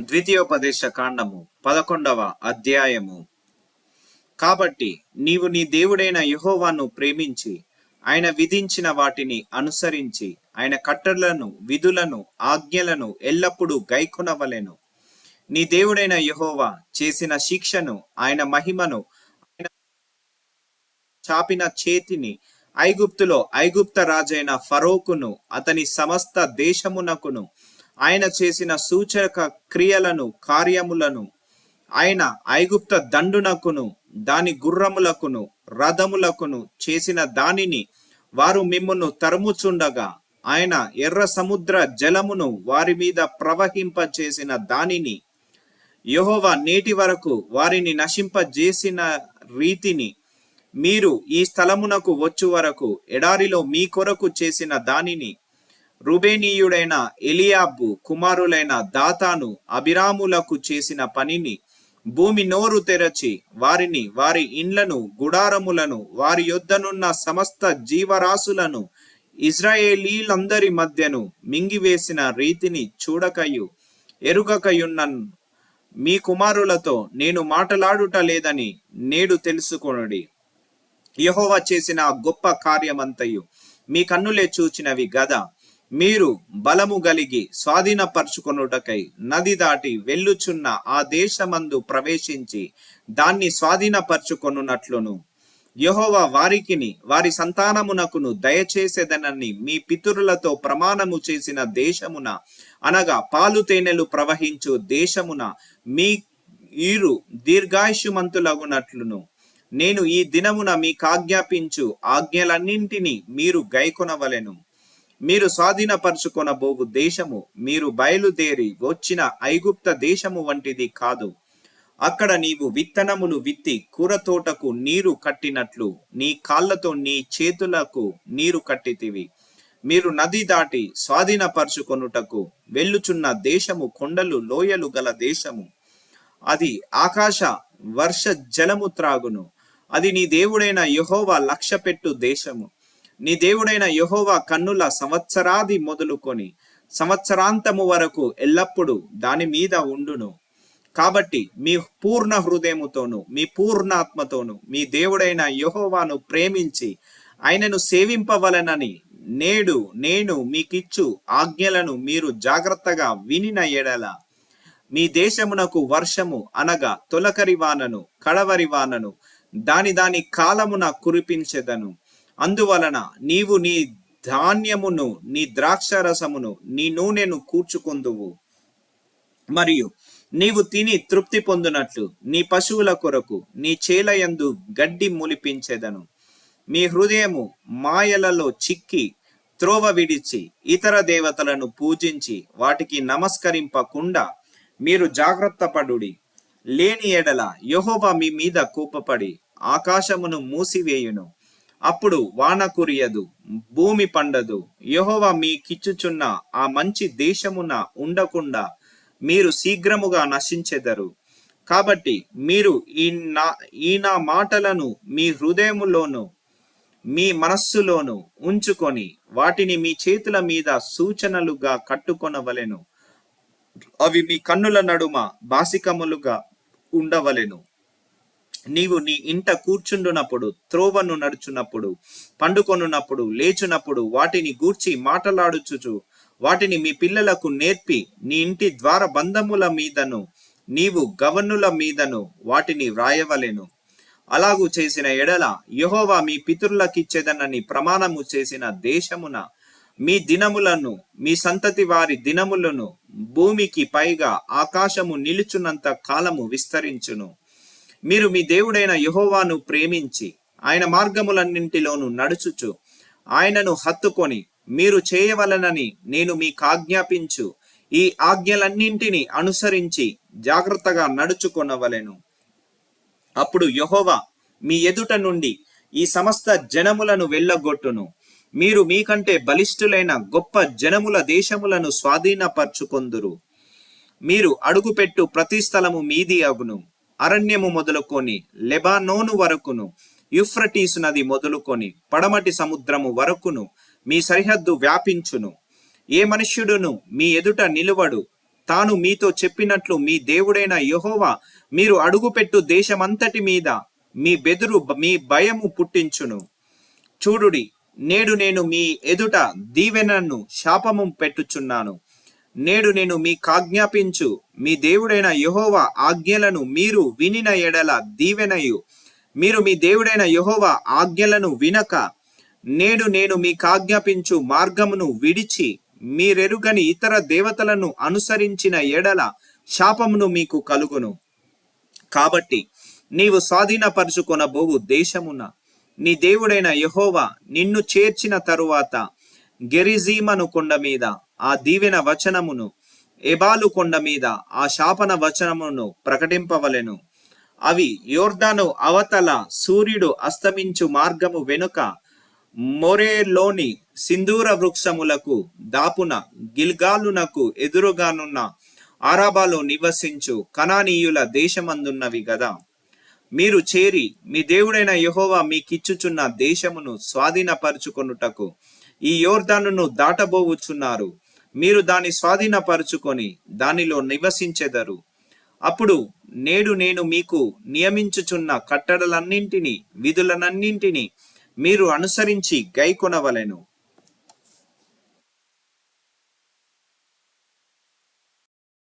ద్వితీయోపదేశ కాండము పదకొండవ అధ్యాయము. కాబట్టి నీవు నీ దేవుడైన యహోవాను ప్రేమించి ఆయన విధించిన వాటిని అనుసరించి ఆయన కట్టడలను విధులను ఆజ్ఞలను ఎల్లప్పుడూ గైకొనవలెను. నీ దేవుడైన యహోవా చేసిన శిక్షను ఆయన మహిమను ఆయన చాపిన చేతిని ఐగుప్తులో ఐగుప్త రాజైన ఫరోకును అతని సమస్త దేశమునకును ఆయన చేసిన సూచక క్రియలను కార్యములను ఆయన ఐగుప్త దండునకును దాని గుర్రములకును రథములకును చేసిన దానిని వారు మిమ్మును తరుముచుండగా ఆయన ఎర్ర సముద్ర జలమును వారి మీద ప్రవహింప చేసిన దానిని యెహోవా నేటి వరకు వారిని నశింపజేసిన రీతిని మీరు ఈ స్థలమునకు వచ్చు వరకు ఎడారిలో మీ కొరకు చేసిన దానిని రుబేనీయుడైన ఎలియాబు కుమారులైన దాతాను అభిరాములకు చేసిన పనిని భూమి నోరు తెరచి వారిని వారి ఇండ్లను గుడారములను వారి యొద్దనున్న సమస్త జీవరాశులను ఇజ్రాయేలీలందరి మధ్యను మింగివేసిన రీతిని చూడకయు ఎరుగకయున్న మీ కుమారులతో నేను మాటలాడుట లేదని నేడు తెలుసుకొనుడి. యెహోవా చేసిన గొప్ప కార్యమంతయు మీ కన్నులే చూచినవి గదా. మీరు బలము గలిగి స్వాధీనపరచుకొనుటకై నది దాటి వెళ్ళుచున్న ఆ దేశమందు ప్రవేశించి దాన్ని స్వాధీనపరుచుకొనున్నట్లును. యెహోవా వారికిని వారి సంతానమునకును దయచేసేదనని మీ పితరులతో ప్రమాణము చేసిన దేశమున అనగా పాలు తేనెలు ప్రవహించు దేశమున మీ ఈరు దీర్ఘాయుషుమంతులగునట్లును నేను ఈ దినమున మీకు ఆజ్ఞాపించు ఆజ్ఞలన్నింటినీ మీరు గైకొనవలెను. మీరు స్వాధీనపరచుకొనబోవు దేశము మీరు బయలుదేరి వచ్చిన ఐగుప్త దేశము వంటిది కాదు. అక్కడ నీవు విత్తనములు విత్తి కూర తోటకు నీరు కట్టినట్లు నీ కాళ్ళతో నీ చేతులకు నీరు కట్టితివి. మీరు నది దాటి స్వాధీనపరచుకొనుటకు వెళ్ళుచున్న దేశము కొండలు లోయలు గల దేశము. అది ఆకాశ వర్ష జలము త్రాగును. అది నీ దేవుడైన యెహోవా లక్ష్యపెట్టు దేశము. నీ దేవుడైన యహోవా కన్నుల సంవత్సరాది మొదలుకొని సంవత్సరాంతము వరకు ఎల్లప్పుడూ దాని మీద ఉండును. కాబట్టి మీ పూర్ణ హృదయముతోను మీ పూర్ణాత్మతోను మీ దేవుడైన యహోవాను ప్రేమించి ఆయనను సేవింపవలనని నేడు నేను మీకిచ్చు ఆజ్ఞలను మీరు జాగ్రత్తగా వినిన ఎడల మీ దేశమునకు వర్షము అనగా తొలకరి వానను కడవరి వానను దాని దాని కాలమున కురిపించెదను. అందువలన నీవు నీ ధాన్యమును నీ ద్రాక్షరసమును నీ నూనెను కూర్చుకొందువు. మరియు నీవు తిని తృప్తి పొందునట్లు నీ పశువుల కొరకు నీ చేలయందు గడ్డి ములిపించేదను. మీ హృదయము మాయలలో చిక్కి త్రోవ విడిచి ఇతర దేవతలను పూజించి వాటికి నమస్కరింపకుండా మీరు జాగ్రత్త పడుడి. లేని ఎడల యెహోవా మీ మీద కోపపడి ఆకాశమును మూసివేయును. అప్పుడు వాన కురియదు భూమి పండదు. యెహోవా మీకిచ్చుచున్న ఆ మంచి దేశమున ఉండకుండా మీరు శీఘ్రముగా నశించెదరు. కాబట్టి మీరు ఈ నా ఈ నా మాటలను మీ హృదయములోను మీ మనస్సులోను ఉంచుకొని వాటిని మీ చేతుల మీద సూచనలుగా కట్టుకొనవలెను. అవి మీ కన్నుల నడుమ బాసికములుగా ఉండవలెను. నీవు నీ ఇంట కూర్చుండునప్పుడు త్రోవను నడుచున్నప్పుడు పండుకొనున్నప్పుడు లేచునప్పుడు వాటిని గూర్చి మాటలాడుచుచు. వాటిని మీ పిల్లలకు నేర్పి నీ ఇంటి ద్వార బంధముల మీదను నీవు గవన్నుల మీదను వాటిని వ్రాయవలెను. అలాగు చేసిన ఎడల యహోవా మీ పితరులకిచ్చేదనని ప్రమాణము చేసిన దేశమున మీ దినములను మీ సంతతి వారి దినములను భూమికి పైగా ఆకాశము నిలుచున్నంత కాలము విస్తరించును. మీరు మీ దేవుడైన యహోవాను ప్రేమించి ఆయన మార్గములన్నింటిలోనూ నడుచుచు ఆయనను హత్తుకొని మీరు చేయవలనని నేను మీకు ఆజ్ఞాపించు. ఈ ఆజ్ఞలన్నింటిని అనుసరించి జాగ్రత్తగా నడుచుకొనవలెను. అప్పుడు యహోవా మీ ఎదుట నుండి ఈ సమస్త జనములను వెళ్ళగొట్టును. మీరు మీకంటే బలిష్ఠులైన గొప్ప జనముల దేశములను స్వాధీనపరచుకొందురు. మీరు అడుగుపెట్టు ప్రతి స్థలము మీది అగును. అరణ్యము మొదలుకొని లెబానోను వరకును యుఫ్రటీసు నది మొదలుకొని పడమటి సముద్రము వరకును మీ సరిహద్దు వ్యాపించును. ఏ మనుష్యుడును మీ ఎదుట నిలువడు తాను మీతో చెప్పినట్లు మీ దేవుడైన యహోవా మీరు అడుగుపెట్టు దేశమంతటి మీద మీ బెదురు మీ భయము పుట్టించును. చూడుడి నేడు నేను మీ ఎదుట దీవెనను శాపము పెట్టుచున్నాను. నేడు నేను మీ కాజ్ఞాపించు. మీ దేవుడైన యహోవ ఆజ్ఞలను మీరు వినిన ఎడల దీవెనయు. మీరు మీ దేవుడైన యహోవ ఆజ్ఞలను వినక. నేడు నేను మీ కాజ్ఞాపించు మార్గమును విడిచి మీరెరుగని ఇతర దేవతలను అనుసరించిన ఎడల శాపమును మీకు కలుగును. కాబట్టి నీవు స్వాధీనపరుచుకొనబోవు దేశమున. నీ దేవుడైన యహోవా నిన్ను చేర్చిన తరువాత గెరిజీమను కొండ మీద. ఆ దీవెన వచనమును ఎబాలు కొండ మీద ఆ శాపన వచనమును ప్రకటింపవలెను. అవి యోర్దాను అవతల సూర్యుడు అస్తమించు మార్గము వెనుక మొరేలోని సింధూర వృక్షములకు దాపున గిల్గాలునకు ఎదురుగానున్న ఆరాబాలో నివసించు కనానీయుల దేశమందున్నవి గదా. మీరు చేరి మీ దేవుడైన యెహోవా మీకిచ్చుచున్న దేశమును స్వాధీనపరుచుకొనుటకు ఈ యోర్దానును దాటబోవుచున్నారు. మీరు దాన్ని స్వాధీనపరుచుకొని దానిలో నివసించెదరు. అప్పుడు నేడు నేను మీకు నియమించుచున్న కట్టడలన్నింటినీ విధులనన్నింటినీ మీరు అనుసరించి గైకొనవలెను.